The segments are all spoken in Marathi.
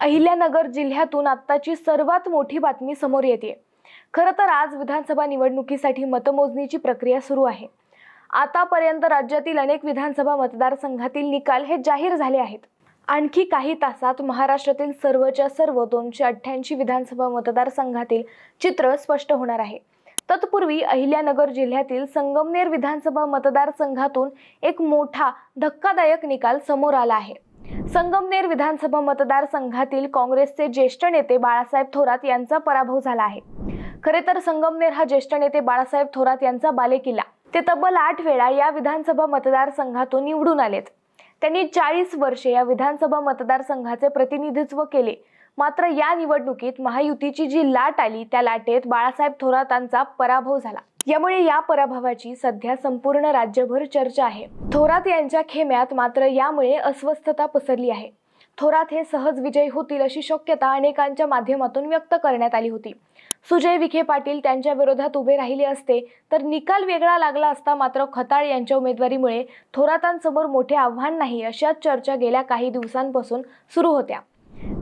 अहिल्यानगर जिल्ह्यातून आत्ताची सर्वात मोठी बातमी समोर येते. खरं तर आज विधानसभा निवडणुकीसाठी मतमोजणीची प्रक्रिया सुरू आहे. आतापर्यंत राज्यातील अनेक विधानसभा मतदारसंघातील निकाल हे जाहीर झाले आहेत. आणखी काही तासात महाराष्ट्रातील सर्वच्या सर्व दोनशे अठ्ठ्याऐंशी विधानसभा मतदारसंघातील चित्र स्पष्ट होणार आहे. तत्पूर्वी अहिल्यानगर जिल्ह्यातील संगमनेर विधानसभा मतदारसंघातून एक मोठा धक्कादायक निकाल समोर आला आहे. संगमनेर विधानसभा मतदारसंघातील काँग्रेसचे ज्येष्ठ नेते बाळासाहेब थोरात यांचा पराभव झाला आहे. खरे तर संगमनेर हा ज्येष्ठ नेते बाळासाहेब थोरात यांचा बालेकिल्ला. ते तब्बल आठ वेळा या विधानसभा मतदारसंघातून निवडून आलेत. त्यांनी चाळीस वर्षे या विधानसभा मतदारसंघाचे प्रतिनिधित्व केले. मात्र या निवडणुकीत महायुतीची जी लाट आली त्या लाटेत बाळासाहेब थोरातांचा पराभव झाला. यामुळे या पराभवाची सध्या संपूर्ण राज्यभर चर्चा आहे. थोरात यांच्या खेम्यात मात्र यामुळे अस्वस्थता पसरली आहे. थोरात हे सहज विजयी होतील अशी शक्यता अनेकांच्या माध्यमातून व्यक्त करण्यात आली होती. सुजय विखे पाटील त्यांच्या विरोधात उभे राहिले असते तर निकाल वेगळा लागला असता मात्र खताळ यांच्या उमेदवारीमुळे थोरातांसमोर मोठे आव्हान नाही अशा चर्चा गेल्या काही दिवसांपासून सुरू होत्या.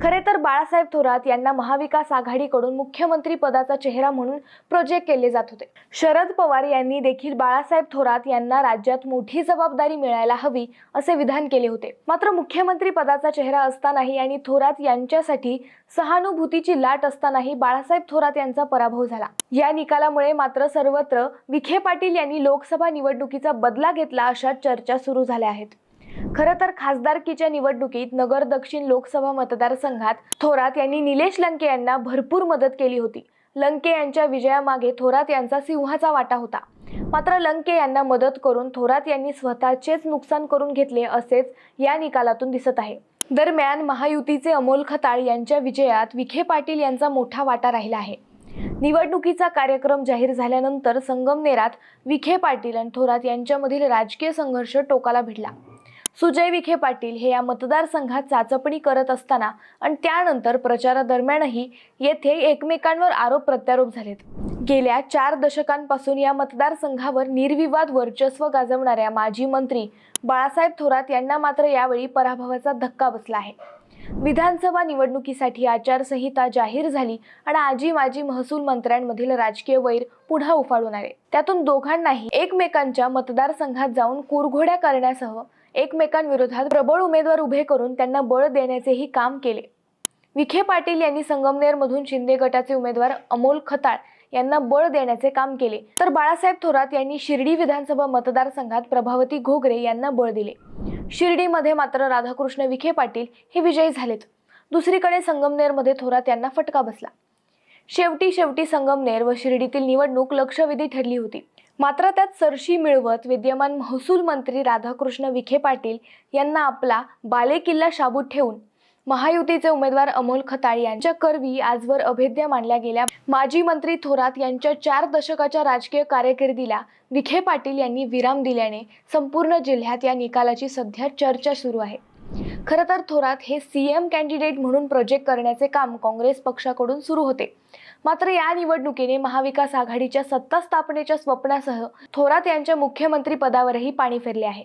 खरे तर बाळासाहेब थोरात यांना महाविकास आघाडीकडून मुख्यमंत्री पदाचा चेहरा म्हणून प्रोजेक्ट केले जात होते. शरद पवार यांनी देखील बाळासाहेब थोरात यांना राज्यात मोठी जबाबदारी मिळायला हवी असे विधान केले होते. मात्र मुख्यमंत्री पदाचा चेहरा असतानाही आणि थोरात यांच्यासाठी सहानुभूतीची लाट असतानाही बाळासाहेब थोरात यांचा पराभव झाला. या निकालामुळे मात्र सर्वत्र विखे पाटील यांनी लोकसभा निवडणुकीचा बदला घेतला अशा चर्चा सुरू झाल्या आहेत. खरं तर खासदारकीच्या निवडणुकीत नगर दक्षिण लोकसभा मतदारसंघात थोरात यांनी निलेश लंके यांना भरपूर मदत केली होती. लंके यांच्या विजयामागे थोरात यांचा सिंहाचा वाटा होता. मात्र लंके यांना मदत करून थोरात यांनी स्वतःचेच नुकसान करून घेतले असेच या निकालातून दिसत आहे. दरम्यान महायुतीचे अमोल खताळ यांच्या विजयात विखे पाटील यांचा मोठा वाटा राहिला आहे. निवडणुकीचा कार्यक्रम जाहीर झाल्यानंतर संगमनेरात विखे पाटील आणि थोरात यांच्यामधील राजकीय संघर्ष टोकाला भिडला. सुजय विखे पाटील हे या मतदारसंघात चाचपणी करत असताना आणि त्यानंतर प्रचारादरम्यानही येथे एकमेकांवर आरोप प्रत्यारोप झालेत. गेल्या चार दशकांपासून या मतदारसंघावर निर्विवाद वर्चस्व गाजवणाऱ्या माजी मंत्री बाळासाहेब थोरात यांना मात्र यावेळी पराभवाचा धक्का बसला आहे. विधानसभा निवडणुकीसाठी आचारसंहिता जाहीर झाली आणि आजी माजी महसूल मंत्र्यांमधील राजकीय वैर पुन्हा उफाळून आले. त्यातून दोघांनाही एकमेकांच्या मतदारसंघात जाऊन कुरघोड्या करण्यासह एकमेकांविरोधात प्रबळ उमेदवार उभे करून त्यांना बळ देण्याचेही काम केले. विखे पाटील यांनी संगमनेरमधून शिंदे गटाचे उमेदवार अमोल खताळ यांना बळ देण्याचे काम केले. तर बाळासाहेब थोरात यांनी शिर्डी विधानसभा मतदारसंघात प्रभावती घोगरे यांना बळ दिले. शिर्डीमध्ये मात्र राधाकृष्ण विखे पाटील हे विजयी झालेत. दुसरीकडे संगमनेरमध्ये थोरात यांना फटका बसला. शेवटी शेवटी संगमनेर व शिर्डीतील निवडणूक लक्षवेधी ठरली होती. मात्र त्यात सरशी मिळवत विद्यमान महसूल मंत्री राधाकृष्ण विखे पाटील यांना आपला बालेकिल्ला शाबूत ठेवून महायुतीचे उमेदवार अमोल खताळ यांच्या करवी आजवर अभेद्य मानल्या गेल्या. माजी मंत्री थोरात यांच्या चार दशकाच्या राजकीय कारकिर्दीला विखे पाटील यांनी विराम दिल्याने संपूर्ण जिल्ह्यात या निकालाची सध्या चर्चा सुरू आहे. खरं तर थोरात हे सीएम कॅन्डिडेट म्हणून प्रोजेक्ट करण्याचे काम काँग्रेस पक्षाकडून सुरू होते. मात्र या निवडणुकीने महाविकास आघाडीच्या सत्ता स्थापनेच्या स्वप्नासह थोरात यांच्या मुख्यमंत्री पदावरही पाणी फिरले आहे.